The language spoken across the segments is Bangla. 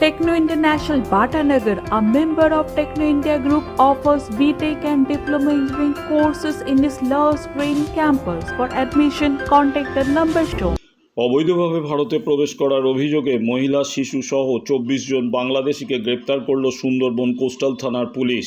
Techno International Bhatanagar, a member of Techno India Group, offers BTEC and Diploma Engineering courses in its Love Spring campus. For admission, contact the number shown. অবৈধভাবে ভারতে প্রবেশ করার অভিযোগে মহিলা শিশু সহ চব্বিশ জন বাংলাদেশিকে গ্রেপ্তার করল সুন্দরবন কোস্টাল থানার পুলিশ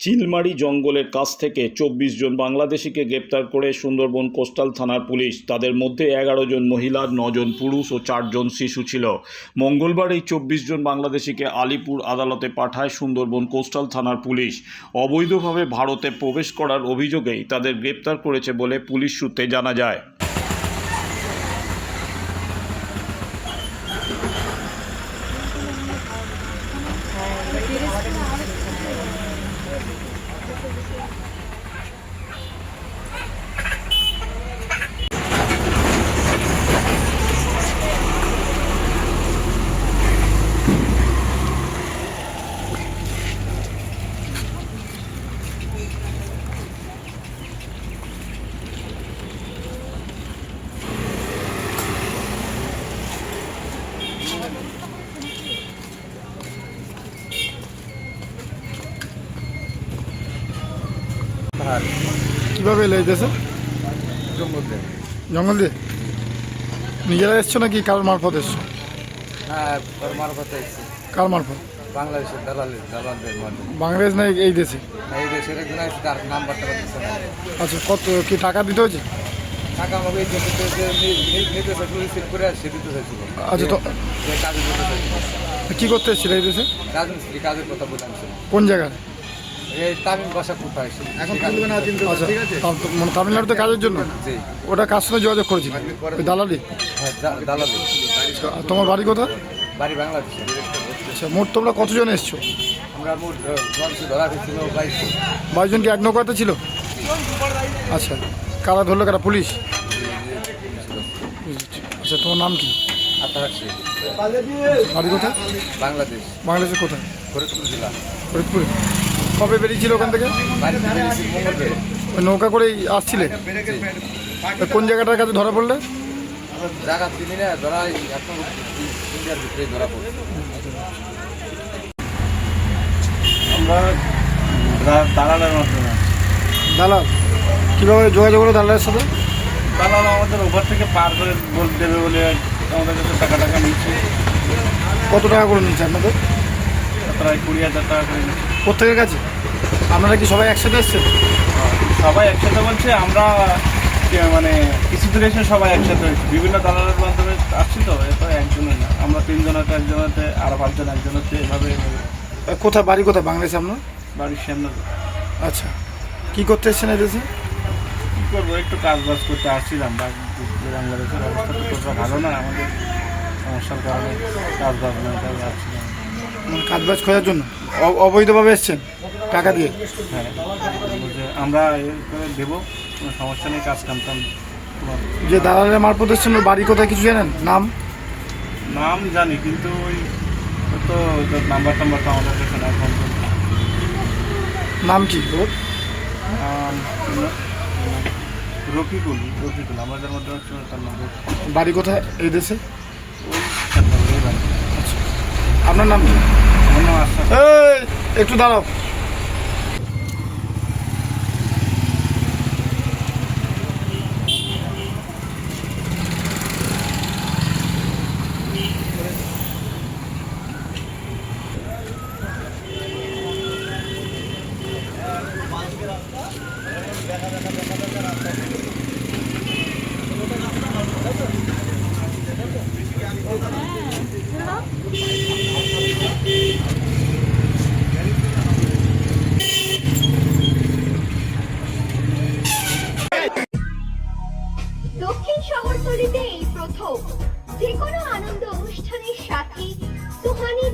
চিলমারি জঙ্গলের কাছ থেকে চব্বিশ জন বাংলাদেশিকে গ্রেপ্তার করে সুন্দরবন কোস্টাল থানার পুলিশ। তাদের মধ্যে এগারো জন মহিলা নজন পুরুষ ও চারজন শিশু ছিল। মঙ্গলবার এই চব্বিশ জন বাংলাদেশিকে আলিপুর আদালতে পাঠায় সুন্দরবন কোস্টাল থানার পুলিশ। অবৈধভাবে ভারতে প্রবেশ করার অভিযোগেই তাদের গ্রেপ্তার করেছে বলে পুলিশ সূত্রে জানা যায়। কীভাবে এলে দেশে? জঙ্গল দিয়ে। নিজেরা এসছো নাকি কার মারফত এসছো? হ্যাঁ মারফত এসেছি। কার মারফত? বাংলাদেশের দালালের দালালদের মাধ্যমে বাংলাদেশ না এই দেশে? এই দেশের একজন আছে তার নাম্বারটা না আচ্ছা কত কি টাকা দিতে হয়েছে? টাকা আমাকে এই দেশে নিতে চাইছিল রিসিভ করে সে দিতে চাইছিল আচ্ছা তো কাজে কি করতে এসেছিল এই দেশে? কাজের কথা কোন জায়গায়? তামিম বাসা কোথায়? এখন বলবে না আচ্ছা। তাম- মানে তামিলনাড়ুতে কাজের জন্য? জি। ওটা কার সঙ্গে যোগাযোগ করেছিল? ওই দালালি? হ্যাঁ দা- দালালি। আচ্ছা, আর তোমার বাড়ি কোথায়? বাড়ি বাংলাদেশে। আচ্ছা মোট তোমরা কতজন এসছো? আমরা মোট জনসি ধরা হয়েছিল বাইশ বাইশজন কি এক নৌকাতে ছিল? আচ্ছা কারা ধরলো কারা পুলিশ? বুঝেছি। আচ্ছা তোমার নাম কি? আত্মাহাসি বাড়ি কোথায়? বাংলাদেশ। বাংলাদেশের কোথায়? ফরিদপুর জেলা। ফরিদপুরে। কবে বেরিয়েছিল ওখান থেকে? নৌকা করেই আসছিলে? কোন জায়গাটার কাছে ধরা পড়লে? দালালের মাধ্যমে দালাল কীভাবে যোগাযোগ করো দালালের সাথে? দালাল আমাদের ওভার থেকে পার করে দেবে বলে আমাদের কাছে টাকা টাকা নিচ্ছে। কত টাকা করে নিচ্ছে আপনাদের? প্রায় কুড়ি হাজার টাকা করে নিচ্ছে। প্রত্যেকের কাছে? আপনারা কি সবাই একসাথে এসছেন? সবাই একসাথে বলছে আমরা মানে কিছু দূরে এসে সবাই একসাথে হয়েছি। বিভিন্ন দালালের মাধ্যমে আসছি তো এ তো একজনের না। আমরা তিনজনাতে একজনাতে আর পাঁচজন একজনাতে এভাবে এভাবে কোথায় বাড়ি কোথায়? বাংলাদেশে আপনার? বাড়ির সামনে। আচ্ছা। কি করতে এসছেন এই দেশে কী করব একটু কাজ বাজ করতে আসছিলাম। বাংলাদেশের অবস্থা তো ভালো না। আমাদের সমস্যার কারণে কাজ বাজ না আসছিলাম। কাজ বাজ খোঁজার জন্য? অবৈধভাবে এসছেন টাকা দিয়ে? হ্যাঁ আমরা দেবো কোনো সমস্যা নেই কাজ কাম টাম তোমার যে দালালের মারফত এসছেন ওর বাড়ি কোথায় কিছু জানেন? নাম? নাম জানি কিন্তু ওই তো নাম্বার টাম্বার তো আমাদের কাছে না ফোন নাম কি? ওর? রফিকুল রফিকুল আমাদের মধ্যে তার নাম বাড়ি কোথায়? এই দেশে। আপনার নাম কি? একটু দাঁড়াও।